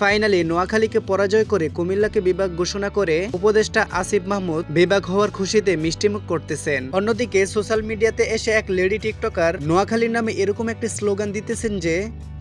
Finally নোয়াখালীকে পরাজয় করে কুমিল্লাকে বিভাগ ঘোষণা করে উপদেষ্টা আসিফ মাহমুদ বিভাগ হওয়ার খুশিতে মিষ্টিমুখ করতেছেন। অন্যদিকে সোশ্যাল মিডিয়াতে এসে এক লেডি টিকটকার নোয়াখালীর নামে এরকম একটি স্লোগান দিতেছেন যে,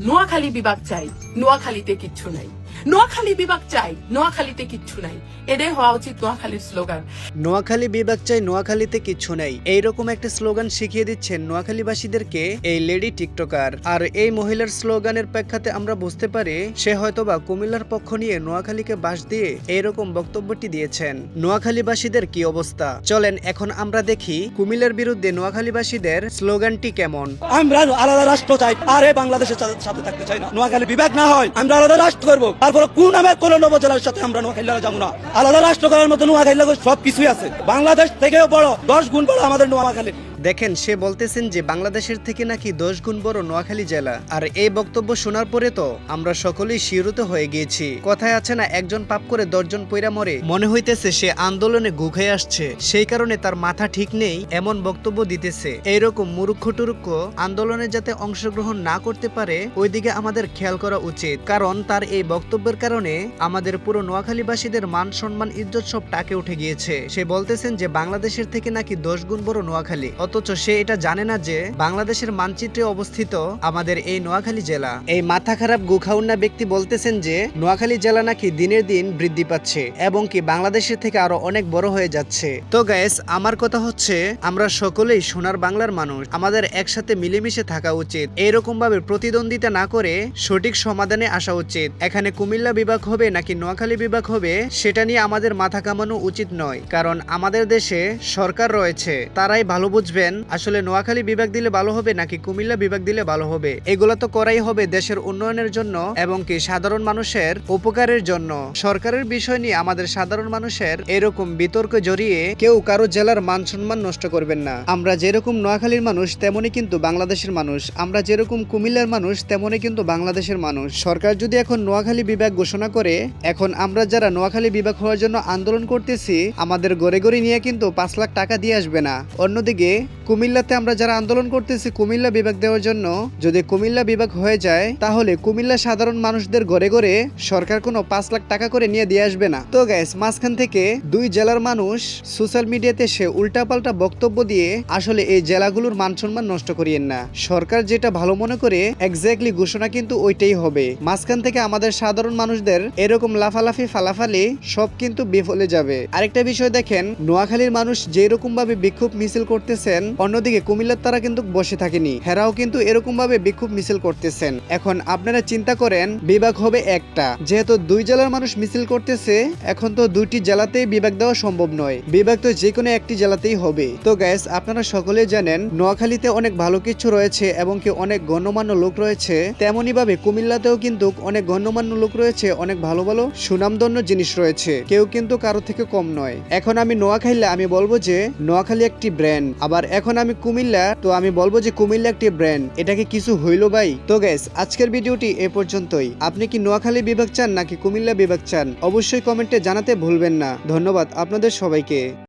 নোয়াখালী বিভাগ চাই, নোয়াখালীতে কিচ্ছু নাই। নোয়াখালী বিভাগ চাই। নোয়াখালীতে কিচ্ছু নাই। এটাই হওয়া উচিত নোয়াখালীর স্লোগান। নোয়াখালী বিভাগ চাই নোয়াখালীতে কিচ্ছু নাই। এইরকম একটা স্লোগান শিখিয়ে দিচ্ছেন নোয়াখালীবাসীদেরকে এই লেডি টিকটকার। আর এই মহিলার স্লোগানের প্রেক্ষাতে আমরা বুঝতে পারি সে হয়তোবা কুমিল্লার পক্ষ নিয়ে নোয়াখালীকে বাস দিয়ে এইরকম বক্তব্যটি দিয়েছেন। নোয়াখালীবাসীদের কি অবস্থা? চলেন এখন আমরা দেখি কুমিল্লার বিরুদ্ধে নোয়াখালীবাসীদের স্লোগানটি কেমন। আমরা আলাদা রাষ্ট্র চাই আরে বাংলাদেশের সাথে সাথে থাকতে চাই না। নোয়াখালী বিভাগ না হয় আমরা আলাদা রাষ্ট্র করব তারপরে কোন নামে কোন নবজেলার সাথে আমরা নোয়াখালী যাব না। আলাদা রাষ্ট্র করার মতো নোয়াখালী সব কিছুই আছে। বাংলাদেশ থেকেও বড়, দশ গুণ বড় আমাদের নোয়াখালী। দেখেন, সে বলতেছেন যে বাংলাদেশের থেকে নাকি দশ গুণ বড় নোয়াখালী জেলা। আর এই বক্তব্য শোনার পরে তো আমরা সকলেই শিহরিত হয়ে গিয়েছি। কথায় আছে না, একজন পাপ করে দশজন পৈরা মরে। মনে হইতেছে সে আন্দোলনে গুখাই আসছে। সেই কারণে তার মাথা ঠিক নেই, এমন বক্তব্য দিতেছে। এইরকম মুরুক্ষ টুরুক্ষ আন্দোলনে যাতে অংশগ্রহণ না করতে পারে, ওইদিকে আমাদের খেয়াল করা উচিত। কারণ তার এই বক্তব্যের কারণে আমাদের পুরো নোয়াখালীবাসীদের মান সম্মান, ইজ্জত সব টাকে উঠে গিয়েছে। সে বলতেছেন যে বাংলাদেশের থেকে নাকি দশ গুণ বড় নোয়াখালী। অথচ সে এটা জানে না যে বাংলাদেশের মানচিত্রে অবস্থিত আমাদের এই নোয়াখালী জেলা। এই মাথা খারাপ গুখাউন্না ব্যক্তি বলতেছেন যে, নোয়াখালী জেলা নাকি দিনের দিন বৃদ্ধি পাচ্ছে এবং কি বাংলাদেশের থেকে আরও অনেক বড় হয়ে যাচ্ছে। তো গ্যাস আমার কথা হচ্ছে, আমরা সকলেই সোনার বাংলার মানুষ। আমাদের একসাথে মিলেমিশে থাকা উচিত। এইরকম ভাবে প্রতিদ্বন্দ্বিতা না করে সঠিক সমাধানে আসা উচিত। এখানে কুমিল্লা বিভাগ হবে নাকি নোয়াখালী বিভাগ হবে, সেটা নিয়ে আমাদের মাথা কামানো উচিত নয়। কারণ আমাদের দেশে সরকার রয়েছে, তারাই ভালো বুঝবেন আসলে নোয়াখালী বিভাগ দিলে ভালো হবে নাকি কুমিল্লা বিভাগ দিলে ভালো হবে? এগুলো তো করাই হবে দেশের উন্নয়নের জন্য এবং কি সাধারণ মানুষের উপকারের জন্য। সরকারের বিষয় নিয়ে আমাদের সাধারণ মানুষের এরকম বিতর্ক জড়িয়ে কেউ কারও জেলার মান সম্মান নষ্ট করবেন না। আমরা যেরকম নোয়াখালীর মানুষ, তেমনই কিন্তু বাংলাদেশের মানুষ। আমরা যেরকম কুমিল্লার মানুষ, তেমনই কিন্তু বাংলাদেশের মানুষ। সরকার যদি এখন নোয়াখালী বিভাগ ঘোষণা করে, এখন আমরা যারা নোয়াখালী বিভাগ হওয়ার জন্য আন্দোলন করতেছি, আমাদের গড়ে গড়ে নিয়ে কিন্তু পাঁচ লাখ টাকা দিয়ে আসবে না। অন্যদিকে কুমিল্লাতে আমরা যারা আন্দোলন করতেছি কুমিল্লা বিভাগ দেওয়ার জন্য, যদি কুমিল্লা বিভাগ হয়ে যায়, তাহলে কুমিল্লা সাধারণ মানুষদের ঘরে ঘরে সরকার কোনো পাঁচ লাখ টাকা করে নিয়ে দিয়ে আসবে না। তো গ্যাস মাঝখান থেকে দুই জেলার মানুষ সোশ্যাল মিডিয়াতে সে উল্টাপাল্টা বক্তব্য দিয়ে আসলে এই জেলাগুলোর মান সম্মান নষ্ট করিয়েন না। সরকার যেটা ভালো মনে করে এক্স্যাক্টলি ঘোষণা কিন্তু ওইটাই হবে। মাঝখান থেকে আমাদের সাধারণ মানুষদের এরকম লাফালাফি, ফালাফালি সব কিন্তু বিফলে যাবে। আরেকটা বিষয় দেখেন, নোয়াখালীর মানুষ যেরকম ভাবে বিক্ষোভ মিছিল করতেছেন অন্যদিকে কুমিল্লার তারা কিন্তু বসে থাকেনি। হেরাও কিন্তু এরকম ভাবে বিক্ষোভ মিছিল করতেছেন। এখন আপনারা চিন্তা করেন, বিভাগ হবে একটা। যেহেতু দুই জেলার মানুষ মিছিল করতেছে, এখন তো দুইটি জেলাতেই বিভাগ দেওয়া সম্ভব নয়। বিভাগ তো যে কোনো একটি জেলাতেই হবে। তো গ্যাস আপনারা সকলেই জানেন, নোয়াখালীতে অনেক ভালো কিছু রয়েছে এবং কি অনেক গণ্যমান্য লোক রয়েছে। তেমনি ভাবে কুমিল্লাতেও কিন্তু অনেক গণ্যমান্য লোক রয়েছে, অনেক ভালো ভালো সুনামধন্য জিনিস রয়েছে। কেউ কিন্তু কারও থেকে কম নয়। এখন আমি নোয়াখাইলে আমি বলব যে, নোয়াখালী একটি ব্র্যান্ড আবার এখন আমি কুমিল্লা, তো আমি বলব যে কুমিল্লা একটি ব্র্যান্ড এটাকে কিছু হইল ভাই? তো গ্যাস আজকের ভিডিওটি এ পর্যন্তই। আপনি কি নোয়াখালী বিভাগ চান নাকি কুমিল্লা বিভাগ চান? অবশ্যই কমেন্টে জানাতে ভুলবেন না। ধন্যবাদ আপনাদের সবাইকে।